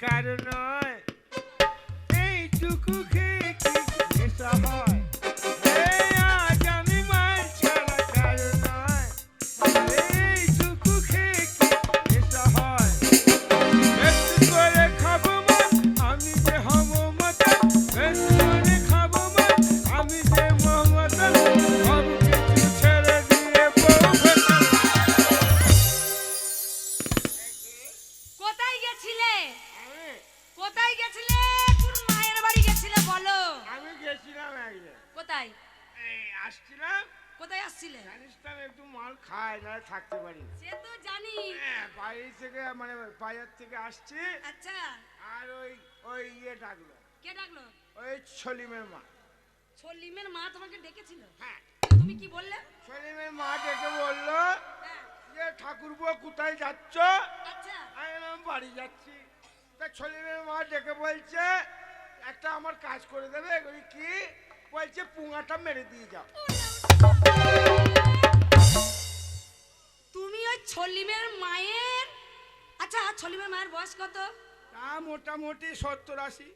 ছাড়া কারও নয় একটু মাল খাই না থাকতে পারি। সে তো জানি। হ্যাঁ, বাড়ি থেকে মানে বাজার থেকে আসছি। আচ্ছা। আর ওই ওই ইয়ে ডাকলো। কে ডাকলো? ওই সলিমের মা। সলিমের মা তোমাকে ডেকেছিল? হ্যাঁ। তুমি কি বললে? সলিমের মা ডেকে বলল হ্যাঁ। যে ঠাকুরবো কোথায় যাচ্ছ? আচ্ছা। আমি বাড়ি যাচ্ছি। তা সলিমের মা ডেকে বলছে একটা আমার কাজ করে দেবে। ওই কি? বলছে পুঙাটা মেরে দিয়ে যাও। বয়স কত? তা মোটামুটি সত্তর আশি।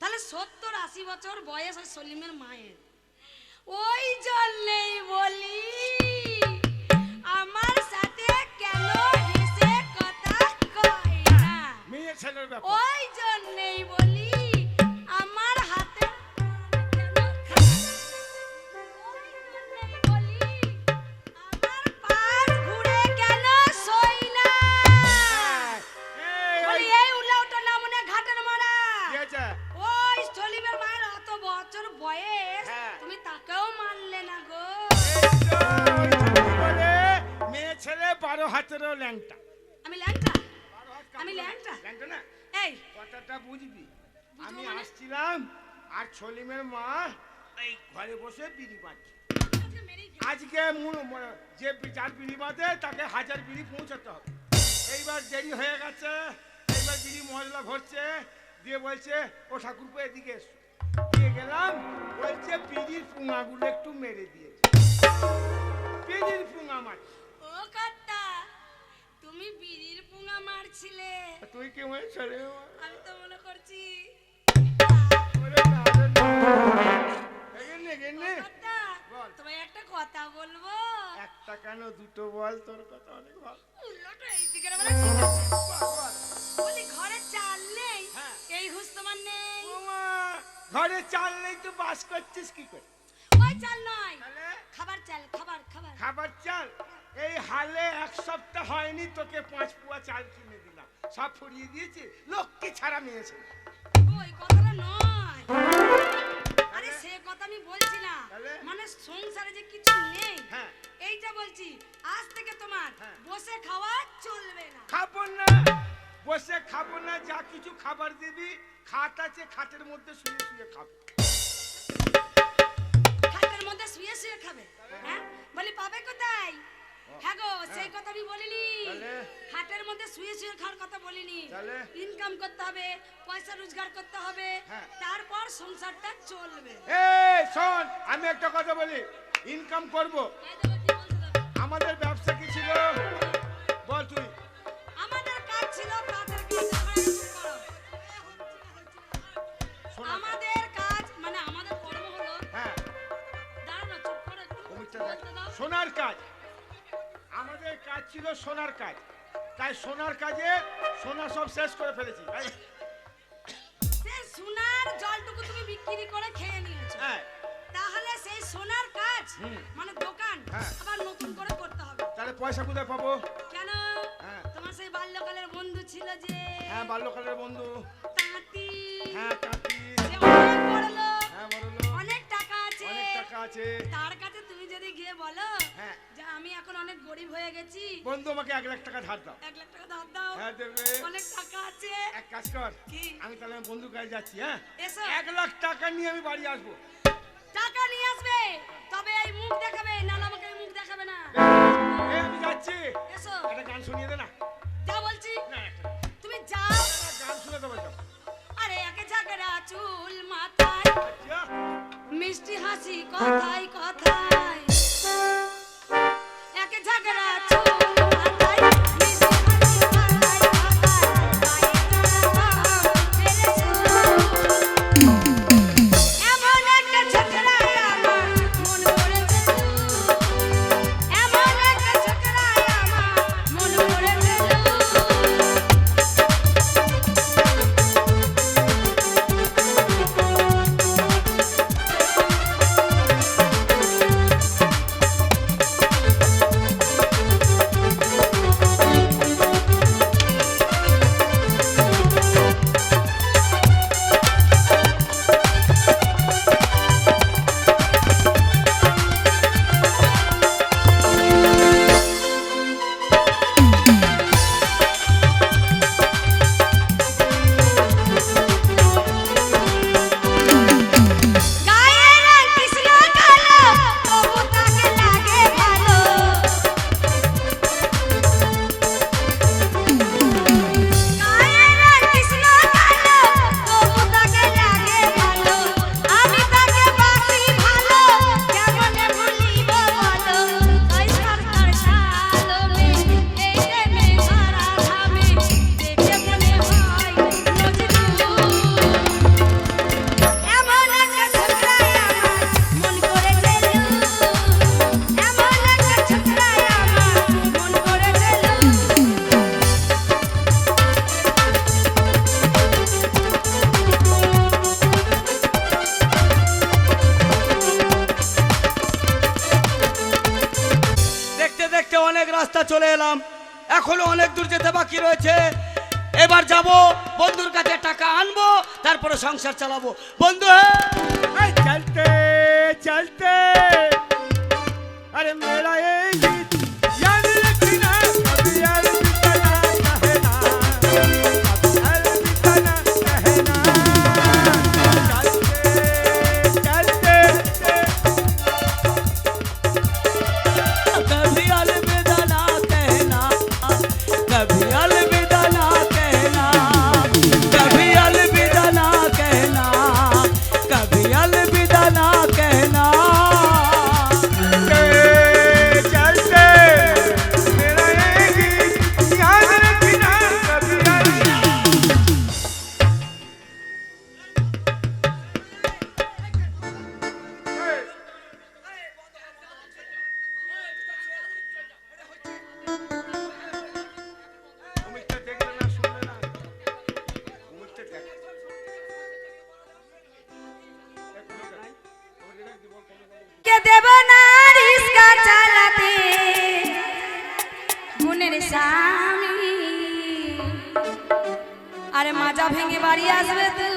তাহলে সত্তর আশি বছর বয়স ওই সলিমের মায়ের। ওই জন্যেই বলি আমার সাথে কেন হেসে কথা কয় না? ওই জন্যেই বলি বিড়ি। আজকে যে যার বিড়ি বাঁধে তাকে হাজার বিড়ি পৌঁছাতে হবে। এইবার দেরি হয়ে গেছে এইবার বিড়ি মশলা ভরছে দিয়ে বলছে ও ঠাকুরপো এদিকে এসো। দিয়ে গেলাম বলছে বিড়ির পুঙাগুলো একটু মেরে দিয়েছে। বিড়ির পুঙা মার ও তুমি বিড়ির পুঙা মারছিলে। তুই কেমন চলে আমি তো মনে করছি। কেন দুটো বল? তোর কথা অনেক ভালো। এই বেলা ঘরে চাল নেই? হ্যাঁ। এই তোমার নেই? ঘরে চাল নেই তো বাস করছিস কি করে? ওই চাল নয়। খাবার চাল খাবার খাবার। খাবার চাল? এই হালে এক সপ্তাহ হয়নি তোকে পাঁচ পুয়া চাল কিনে দিলাম। সব ফুরিয়ে দিয়েছি লক্ষ্মী ছাড়া মেয়েছে ওই কথাটা নয়। আরে সে কথা আমি বলছি না। তাহলে? মানে সংসারে যে কিছু নেই বলছি আজ থেকে তোমার হ্যাঁ। বসে খাওয়া চলবে না। খাব না। বসে খাব না যা কিছু খাবার দিবি খাট আছে খাটের মধ্যে শুয়ে শুয়ে খাব। খাটের মধ্যে শুয়ে শুয়ে খাবে হ্যাঁ? বলি পাবে কোথায়? হ্যাঁ গো সেই কথা আমি বলিনি। খাটের মধ্যে শুয়ে শুয়ে খাওয়ার কথা বলিনি। ইনকাম করতে হবে পয়সা রোজগার করতে হবে হ্যাঁ। তারপর সংসারটা চলবে। এই শোন আমি একটা কথা বলি। ইনকাম করব। কাজ। আমাদের কাজ ছিল সোনার কাজ। তাই সোনার কাজে সোনা সব শেষ করে ফেলেছি। সোনার জলটুকু তুমি বিক্রি করে খেয়ে নিয়েছো। হ্যাঁ। তাহলে সেই সোনার কাজ মানে দোকান হ্যাঁ। আবার নতুন করে করতে হবে। তাহলে পয়সা কোথায় পাবো? কেন? হ্যাঁ। তোমার সেই বাল্যকালের বন্ধু ছিল যে। হ্যাঁ বাল্যকালের বন্ধু। তাঁতি। হ্যাঁ সে অনেক বড় লোক হ্যাঁ বড় লোক, অনেক টাকা আছে। অনেক টাকা আছে। তার কাছে যদি গিয়ে বলো হ্যাঁ। যে আমি এখন অনেক গরিব হয়ে গেছি বন্ধু আমাকে এক লাখ টাকা ধার দাও। এক লাখ টাকা ধার দাও। হ্যাঁ দেবে। অনেক টাকা আছে। এক কাজ কর। কি? আমি তাহলে বন্ধুর কাছে যাচ্ছি হ্যাঁ? এসো। এক লাখ টাকা নিয়ে আমি বাড়ি আসব। টাকা নিয়ে আসবে? তবে এই মুখ দেখাবে না আমাকে মুখ দেখাবে না। আমি যাচ্ছি। এসো। একটা গান শুনিয়ে দে না। যা বলছি। তুমি যাও গান শুনে দেবো আরে একে ঝগড়া চুল মাথায়। আচ্ছা। মিষ্টি হাসি কথায় কথায়। একে ঝগড়া অনেক দূর যেতে বাকি রয়েছে। এবার যাব, বন্ধুর কাছে টাকা আনব, তারপরে সংসার চালাবো। বন্ধু হ্যাঁ! চলতে চলতে। আরে মেলায় স্বামী। আরে মাজা ভেঙে বাড়ি আসবে তুমি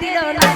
দিল না।